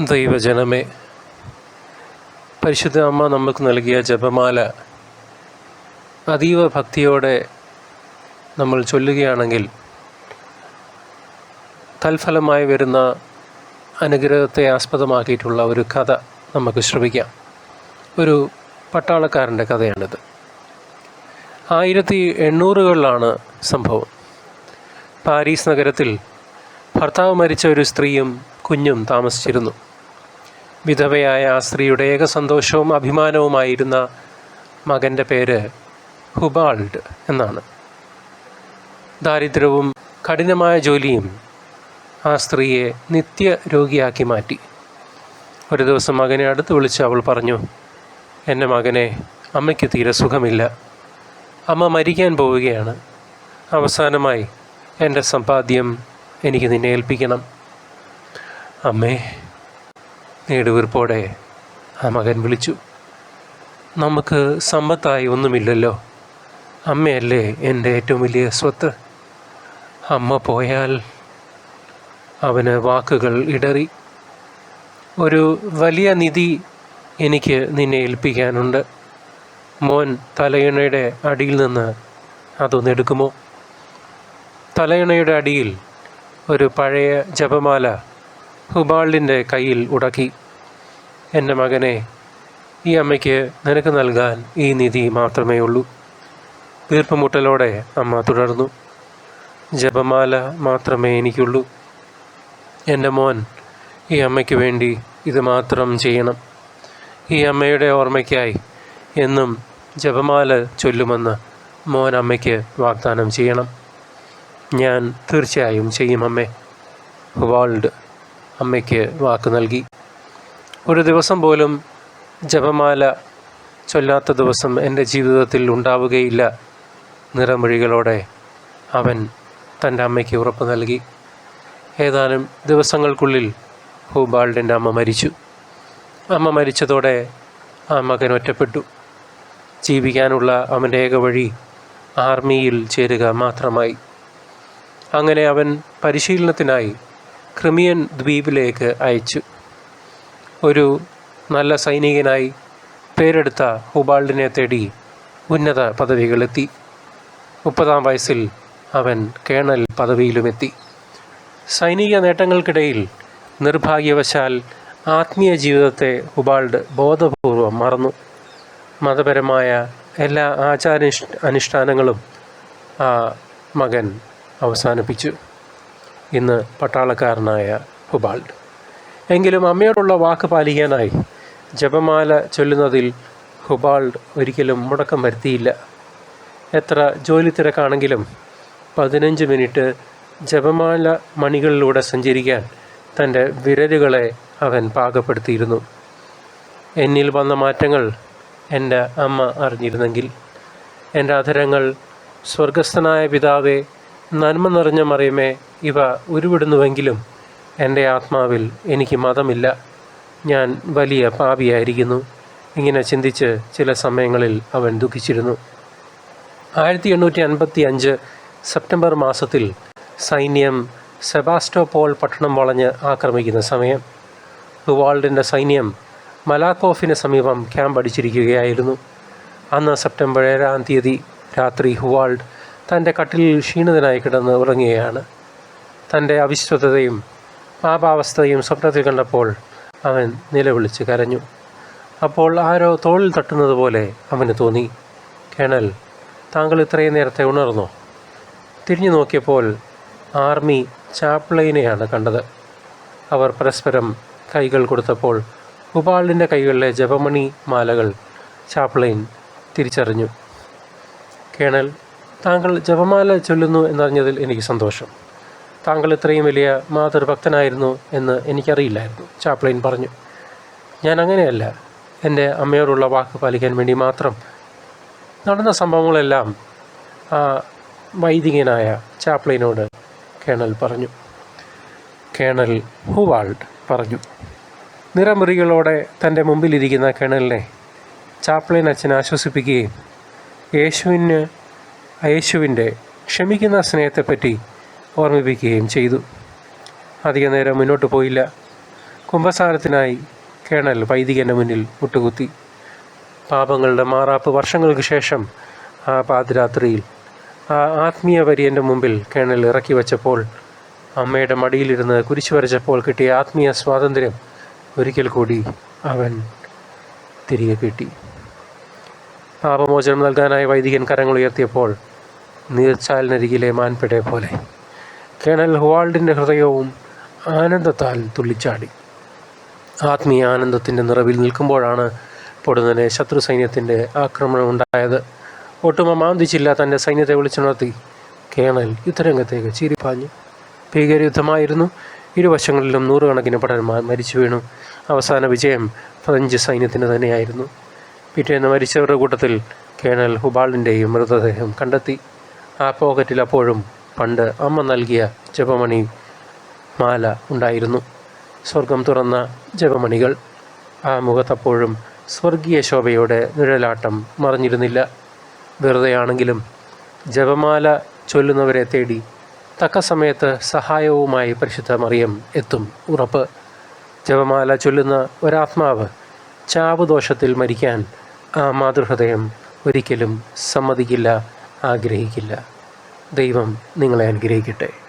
ദൈവജനമേ പരിശുദ്ധ അമ്മ നമുക്ക് നൽകിയ ജപമാല അതീവ ഭക്തിയോടെ നമ്മൾ ചൊല്ലുകയാണെങ്കിൽ തൽഫലമായി വരുന്ന അനുഗ്രഹത്തെ ആസ്പദമാക്കിയിട്ടുള്ള ഒരു കഥ നമുക്ക് ശ്രമിക്കാം ഒരു പട്ടാളക്കാരന്റെ കഥയാണിത്. ആയിരത്തി എണ്ണൂറുകളിലാണ് സംഭവം. പാരീസ് നഗരത്തിൽ ഭർത്താവ് മരിച്ച ഒരു സ്ത്രീയും കുഞ്ഞും താമസിച്ചിരുന്നു. വിധവയായ ആ സ്ത്രീയുടെ ഏക സന്തോഷവും അഭിമാനവുമായിരുന്ന മകന്റെ പേര് ഹുബാൾഡ് എന്നാണ്. ദാരിദ്ര്യവും കഠിനമായ ജോലിയും ആ സ്ത്രീയെ നിത്യ രോഗിയാക്കി മാറ്റി. ഒരു ദിവസം മകനെ അടുത്ത് വിളിച്ച് അവൾ പറഞ്ഞു എന്റെ മകനെ അമ്മയ്ക്ക് തീരെ സുഖമില്ല. അമ്മ മരിക്കാൻ പോവുകയാണ്. അവസാനമായി എന്റെ സമ്പാദ്യം എനിക്ക് നിന്നെ ഏൽപ്പിക്കണം. അമ്മേ നെടുവീർപ്പോടെ ആ മകൻ വിളിച്ചു. നമുക്ക് സമ്പത്തായി ഒന്നുമില്ലല്ലോ. അമ്മയല്ലേ എന്റെ ഏറ്റവും വലിയ സ്വത്ത്? അമ്മ പോയാൽ അവന് വാക്കുകൾ ഇടറി. ഒരു വലിയ നിധി എനിക്ക് നിന്നെ ഏൽപ്പിക്കാനുണ്ട്. മോൻ തലയണയുടെ അടിയിൽ നിന്ന് അതൊന്നെടുക്കുമോ തലയിണയുടെ അടിയിൽ ഒരു പഴയ ജപമാല ഹുബാളിന്റെ കയ്യിൽ ഉടക്കി. എന്റെ മകനെ ഈ അമ്മയ്ക്ക് നിനക്ക് നൽകാൻ ഈ നിധി മാത്രമേ ഉള്ളൂ വീർപ്പുമുട്ടലോടെ അമ്മ തുടർന്നു. ജപമാല മാത്രമേ എനിക്കുള്ളൂ. എന്റെ മോൻ ഈ അമ്മയ്ക്ക് വേണ്ടി ഇത് മാത്രം ചെയ്യണം. ഈ അമ്മയുടെ ഓർമ്മയ്ക്കായി എന്നും ജപമാല ചൊല്ലുമെന്ന് മോൻ അമ്മയ്ക്ക് വാഗ്ദാനം ചെയ്യണം. ഞാൻ തീർച്ചയായും ചെയ്യും അമ്മേ. വാൾഡ് അമ്മയ്ക്ക് വാക്ക് നൽകി. ഒരു ദിവസം പോലും ജപമാല ചൊല്ലാത്ത ദിവസം എന്റെ ജീവിതത്തിൽ ഉണ്ടാവുകയില്ല. നിറമൊഴികളോടെ അവൻ തന്റെ അമ്മയ്ക്ക് ഉറപ്പ് നൽകി. ഏതാനും ദിവസങ്ങൾക്കുള്ളിൽ ഹൂബാൾഡിന്റെ അമ്മ മരിച്ചു. അമ്മ മരിച്ചതോടെ ആ മകൻ ഒറ്റപ്പെട്ടു. ജീവിക്കാനുള്ള അവന്റെ ഏക വഴി ആർമിയിൽ ചേരുക മാത്രമായി. അങ്ങനെ അവൻ പരിശീലനത്തിനായി ക്രിമിയൻ ദ്വീപിലേക്ക് അയച്ചു. ഒരു നല്ല സൈനികനായി പേരെടുത്ത ഹുബാൾഡിനെ തേടി ഉന്നത പദവികളെത്തി. മുപ്പതാം വയസ്സിൽ അവൻ കേണൽ പദവിയിലുമെത്തി. സൈനിക നേട്ടങ്ങൾക്കിടയിൽ നിർഭാഗ്യവശാൽ ആത്മീയ ജീവിതത്തെ ഹുബാൾഡ് ബോധപൂർവം മറന്നു. മതപരമായ എല്ലാ ആചാര അനുഷ്ഠാനങ്ങളും ആ മകൻ അവസാനിപ്പിച്ചു. ഇന്ന് പട്ടാളക്കാരനായ ഹുബാൾഡ്. എങ്കിലും അമ്മയോടുള്ള വാക്ക് പാലിക്കാനായി ജപമാല ചൊല്ലുന്നതിൽ ഹുബാൾഡ് ഒരിക്കലും മുടക്കം വരുത്തിയില്ല. എത്ര ജോലി തിരക്കാണെങ്കിലും പതിനഞ്ച് മിനിറ്റ് ജപമാല മണികളിലൂടെ സഞ്ചരിക്കാൻ തന്റെ വിരലുകളെ അവൻ പാകപ്പെടുത്തിയിരുന്നു. എന്നിൽ വന്ന മാറ്റങ്ങൾ എന്റെ അമ്മ അറിഞ്ഞിരുന്നെങ്കിൽ. എന്റെ അധരങ്ങൾ സ്വർഗസ്ഥനായ പിതാവെ നന്മ നിറഞ്ഞ മറിയമേ ഇവ ഉരുവിടുന്നുവെങ്കിലും എന്റെ ആത്മാവിൽ എനിക്ക് മതമില്ല. ഞാൻ വലിയ പാപിയായിരിക്കുന്നു. ഇങ്ങനെ ചിന്തിച്ച് ചില സമയങ്ങളിൽ അവൻ ദുഃഖിച്ചിരുന്നു. ആയിരത്തി എണ്ണൂറ്റി അൻപത്തി അഞ്ച് സെപ്റ്റംബർ മാസത്തിൽ സൈന്യം സെബാസ്റ്റോപോൾ പട്ടണം വളഞ്ഞ് ആക്രമിക്കുന്ന സമയം. റുവാൾഡിന്റെ സൈന്യം മലാക്കോഫിന് സമീപം ക്യാമ്പ് അടിച്ചിരിക്കുകയായിരുന്നു അന്ന് സെപ്റ്റംബർ ഏഴാം തീയതി രാത്രി ഹുവാൾഡ് തന്റെ കട്ടിലിൽ ക്ഷീണിതനായി കിടന്ന് ഉറങ്ങുകയാണ്. തന്റെ അവിശ്വതയും പാപാവസ്ഥയും സ്വപ്നത്തിൽ കണ്ടപ്പോൾ അവൻ നിലവിളിച്ച് കരഞ്ഞു. അപ്പോൾ ആരോ തോളിൽ തട്ടുന്നത് പോലെ അവന് തോന്നി. കേണൽ താങ്കൾ ഇത്രയും നേരത്തെ ഉണർന്നോ? തിരിഞ്ഞു നോക്കിയപ്പോൾ ആർമി ചാപ്ലൈനെയാണ് കണ്ടത്. അവർ പരസ്പരം കൈകൾ കൊടുത്തപ്പോൾ ഉപാളിന്റെ കൈകളിലെ ജപമണി മാലകൾ ചാപ്ലൈൻ തിരിച്ചറിഞ്ഞു. കേണൽ താങ്കൾ ജപമാല ചൊല്ലുന്നു എന്നറിഞ്ഞതിൽ എനിക്ക് സന്തോഷം. താങ്കൾ ഇത്രയും വലിയ മാതൃഭക്തനായിരുന്നു എന്ന് എനിക്കറിയില്ലായിരുന്നു. ചാപ്ലൈൻ പറഞ്ഞു ഞാൻ അങ്ങനെയല്ല. എന്റെ അമ്മയോടുള്ള വാക്ക് പാലിക്കാൻ വേണ്ടി മാത്രം നടന്ന സംഭവങ്ങളെല്ലാം ആ വൈദികനായ ചാപ്ലൈനോട് കേണൽ പറഞ്ഞു. കേണൽ ഹുവാൾഡ് പറഞ്ഞു നിറമുറികളോടെ തന്റെ മുമ്പിലിരിക്കുന്ന കേണലിനെ ചാപ്ലൈൻ അച്ഛൻ ആശ്വസിപ്പിക്കുകയും യേശുവിന് യേശുവിന്റെ ക്ഷമിക്കുന്ന സ്നേഹത്തെപ്പറ്റി ഓർമ്മിപ്പിക്കുകയും ചെയ്തു. അധിക നേരം മുന്നോട്ട് പോയില്ല. കുംഭസാരത്തിനായി കേണൽ വൈദികന്റെ മുന്നിൽ മുട്ടുകുത്തി. പാപങ്ങളുടെ മാറാപ്പ് വർഷങ്ങൾക്ക് ശേഷം ആ പാതിരാത്രിയിൽ ആ ആത്മീയ വര്യന്റെ മുമ്പിൽ കേണൽ ഇറക്കി വച്ചപ്പോൾ അമ്മയുടെ മടിയിലിരുന്ന് കുരിശു വരച്ചപ്പോൾ കിട്ടിയ ആത്മീയ സ്വാതന്ത്ര്യം ഒരിക്കൽ കൂടി അവൻ തിരികെ കിട്ടി. പാപമോചനം നൽകാനായി വൈദികൻ കരങ്ങൾ ഉയർത്തിയപ്പോൾ നീർച്ചാലിനരികിലെ മാൻപിടയെ പോലെ. കേണൽ ഹുവാൾഡിന്റെ ഹൃദയവും ആനന്ദത്താൽ തുള്ളിച്ചാടി. ആത്മീയ ആനന്ദത്തിന്റെ നിറവിൽ നിൽക്കുമ്പോഴാണ് പൊടുന്നനെ ശത്രു സൈന്യത്തിന്റെ ആക്രമണം ഉണ്ടായത് ഒട്ടുമ മാന്തിച്ചില്ല തന്റെ സൈന്യത്തെ വിളിച്ചുണർത്തി. കേണൽ യുദ്ധരംഗത്തേക്ക് ചീരിപ്പാഞ്ഞു ഭീകരയുദ്ധമായിരുന്നു. ഇരുവശങ്ങളിലും നൂറുകണക്കിന് പടന്മാർ മരിച്ചു വീണു. അവസാന വിജയം ഫ്രഞ്ച് സൈന്യത്തിന് തന്നെയായിരുന്നു. പിറ്റേന്ന് മരിച്ചവരുടെ കൂട്ടത്തിൽ കേണൽ ഹുബാളിന്റെയും മൃതദേഹം കണ്ടെത്തി. ആ പോക്കറ്റിൽ അപ്പോഴും പണ്ട് അമ്മ നൽകിയ ജപമണി മാല ഉണ്ടായിരുന്നു. സ്വർഗം തുറന്ന ജപമണികൾ. ആ മുഖത്തപ്പോഴും സ്വർഗീയ ശോഭയുടെ നിഴലാട്ടം മറഞ്ഞിരുന്നില്ല. വെറുതെയാണെങ്കിലും ജപമാല ചൊല്ലുന്നവരെ തേടി തക്ക സമയത്ത് സഹായവുമായി പരിശുദ്ധ മറിയം എത്തും ഉറപ്പ്. ജപമാല ചൊല്ലുന്ന ഒരാത്മാവ് ചാവുദോഷത്തിൽ മരിക്കാൻ ആ മാതൃഹൃദയം ഒരിക്കലും സമ്മതിക്കില്ല. ആഗ്രഹിക്കില്ല. ദൈവം നിങ്ങളെ അനുഗ്രഹിക്കട്ടെ.